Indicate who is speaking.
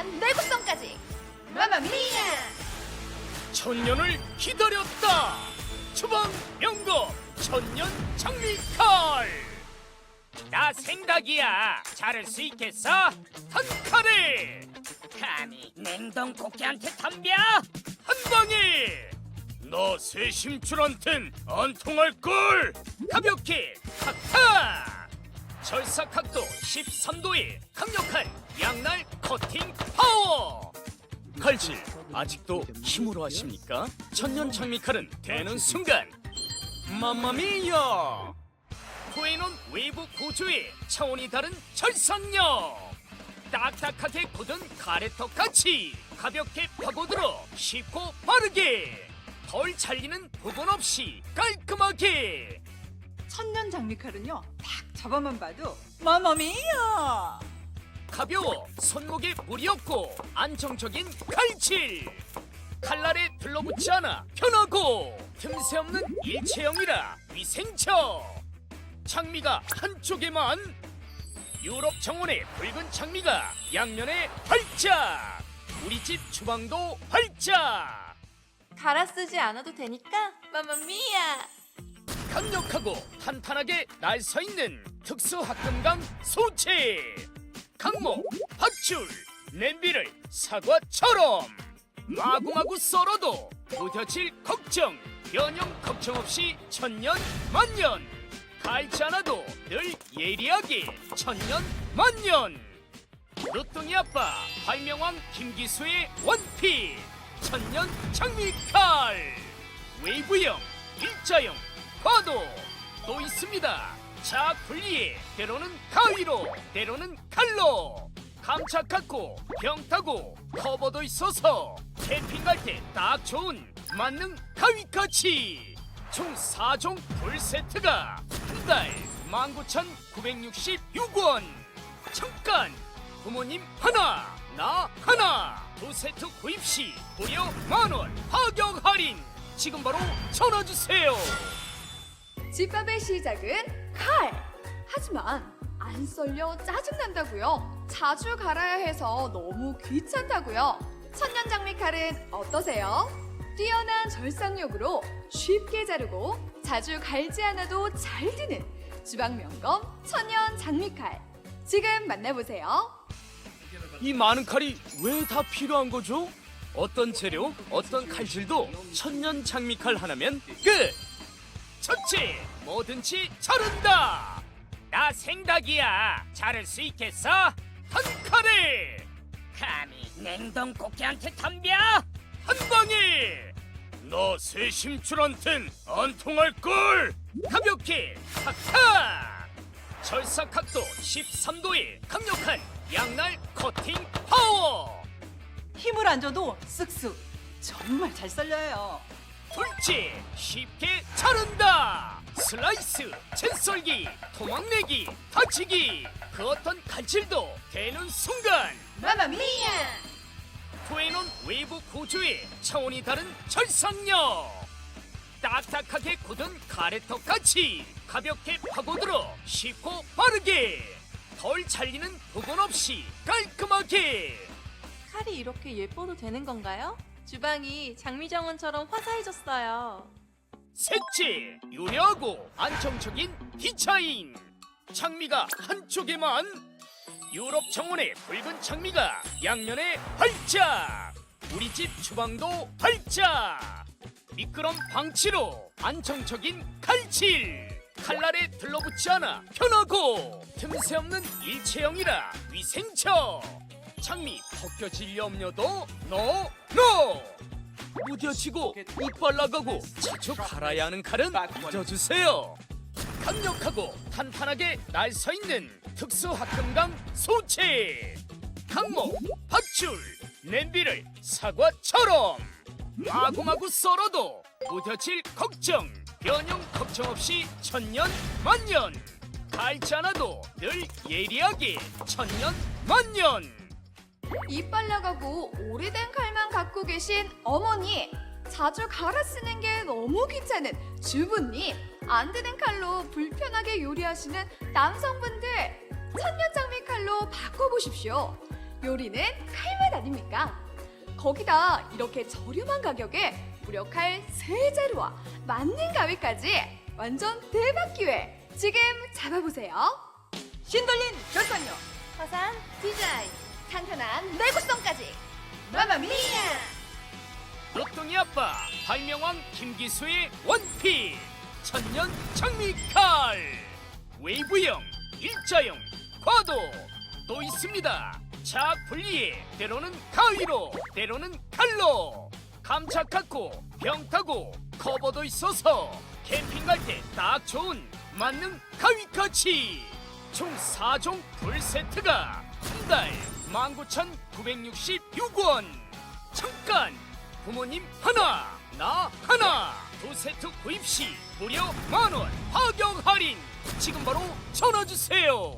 Speaker 1: 우아한 내구성까지 마마미야
Speaker 2: 천년을 기다렸다. 주방 명거 천년 장미칼. 나 생각이야. 자를 수 있겠어? 한 칼에
Speaker 3: 감히 냉동 고기한테 덤벼?
Speaker 2: 한 방에. 너 세심줄한텐 안 통할 걸. 가볍게 탁탁. 절삭각도 13도의 강력한 양날 커팅 파워. 칼질 아직도 힘으로 하십니까? 천년 장미칼은 되는 순간 맘마미야! 코에논 외부 구조의 차원이 다른 절삭력! 딱딱하게 굳은 가래떡 같이 가볍게 파고들어 쉽고 빠르게 덜 잘리는 부분 없이 깔끔하게
Speaker 4: 천년 장미칼은요 딱 잡아만 봐도 마마미야
Speaker 2: 가벼워 손목에 무리 없고 안정적인 칼질. 칼날에 들러붙지 않아 편하고 틈새 없는 일체형이라 위생처. 장미가 한쪽에만. 유럽 정원의 붉은 장미가 양면에 활짝. 우리 집 주방도 활짝.
Speaker 1: 갈아 쓰지 않아도 되니까 마마미야.
Speaker 2: 강력하고 탄탄하게 날 서 있는 특수 합금강 소체 강목 밧줄 냄비를 사과처럼. 마구마구 썰어도 부딪힐 걱정 변형 걱정 없이 천년 만년. 갈지 않아도 늘 예리하게 천년 만년. 로뚱이 아빠 발명왕 김기수의 원핏 천년 장미칼. 웨이브형 일자형 과도 또 있습니다 자 분리해 때로는 가위로 때로는 칼로. 감착 갖고 병 타고 커버도 있어서 캠핑 갈 때 딱 좋은 만능 가위까지. 총 4종 풀 세트가 한 달 19,966원. 잠깐 부모님 하나 나 하나. 두 세트 구입 시 무려 만원. 파격 할인. 지금 바로 전화 주세요.
Speaker 1: 집밥의 시작은 칼 하지만 안 썰려 짜증난다고요 자주 갈아야 해서 너무 귀찮다고요 천년 장미 칼은 어떠세요? 뛰어난 절삭력으로 쉽게 자르고 자주 갈지 않아도 잘 드는 주방 명검 천년 장미칼 지금 만나보세요.
Speaker 2: 이 많은 칼이 왜 다 필요한 거죠? 어떤 재료, 어떤 칼질도 천년 장미칼 하나면 끝! 첫째, 뭐든지 자른다! 나 생닭이야! 자를 수 있겠어? 한 칼에!
Speaker 3: 감히 냉동 고기한테 덤벼?
Speaker 2: 한 방에! 너 세심줄한텐 안 통할 걸! 가볍게 탁탁! 절삭 각도 13도의 강력한 양날 커팅 파워!
Speaker 4: 힘을 안 줘도 쓱쓱 정말 잘 썰려요
Speaker 2: 둘째, 쉽게 자른다! 슬라이스, 채썰기, 토막내기, 다치기 그 어떤 칼질도 되는 순간
Speaker 1: 마마미야!
Speaker 2: 구해놓은 외부 구조의 차원이 다른 절삭력 딱딱하게 굳은 가래떡 같이 가볍게 파고들어 쉽고 빠르게 덜 잘리는 부분 없이 깔끔하게
Speaker 5: 칼이 이렇게 예뻐도 되는 건가요? 주방이 장미정원처럼 화사해졌어요.
Speaker 2: 셋째 유려하고 안정적인 디자인. 장미가 한쪽에만. 유럽 정원의 붉은 장미가 양면에 활짝. 우리 집 주방도 활짝. 미끄럼 방치로 안정적인 칼질. 칼날에 들러붙지 않아 편하고 틈새 없는 일체형이라 위생처 장미 벗겨질 염려도 노 노! 무뎌지고 이빨 나가고 자주 갈아야 하는 칼은 잊어주세요. 강력하고 탄탄하게 날 서 있는 특수 합금강 소체 강목 밧줄 냄비를 사과처럼 마구마구 썰어도 무뎌질 걱정 변형 걱정 없이 천년 만년 갈지 않아도 늘 예리하게 천년 만년
Speaker 1: 이빨 나가고 오래된 칼만 갖고 계신 어머니 자주 갈아 쓰는 게 너무 귀찮은 주부님 안 되는 칼로 불편하게 요리하시는 남성분들 천년 장미 칼로 바꿔보십시오 요리는 칼맛 아닙니까? 거기다 이렇게 저렴한 가격에 무려 칼 세 자루와 맞는 가위까지 완전 대박 기회. 지금 잡아보세요.
Speaker 4: 신돌린 결산력.
Speaker 1: 탄탄한 내구성까지. 마마미야!
Speaker 2: 로똥이 아빠 발명왕 김기수의 원핏 천년 장미칼. 웨이브형 일자형 과도. 또 있습니다. 착 분리해 때로는 가위로 때로는 칼로. 감착하고 병 타고 커버도 있어서 캠핑 갈 때 딱 좋은 만능 가위까지 총 4종 풀세트가 한달 19,966원. 잠깐 부모님 하나 나 하나. 두 세트 구입 시 무려 만원. 파격 할인. 지금 바로 전화 주세요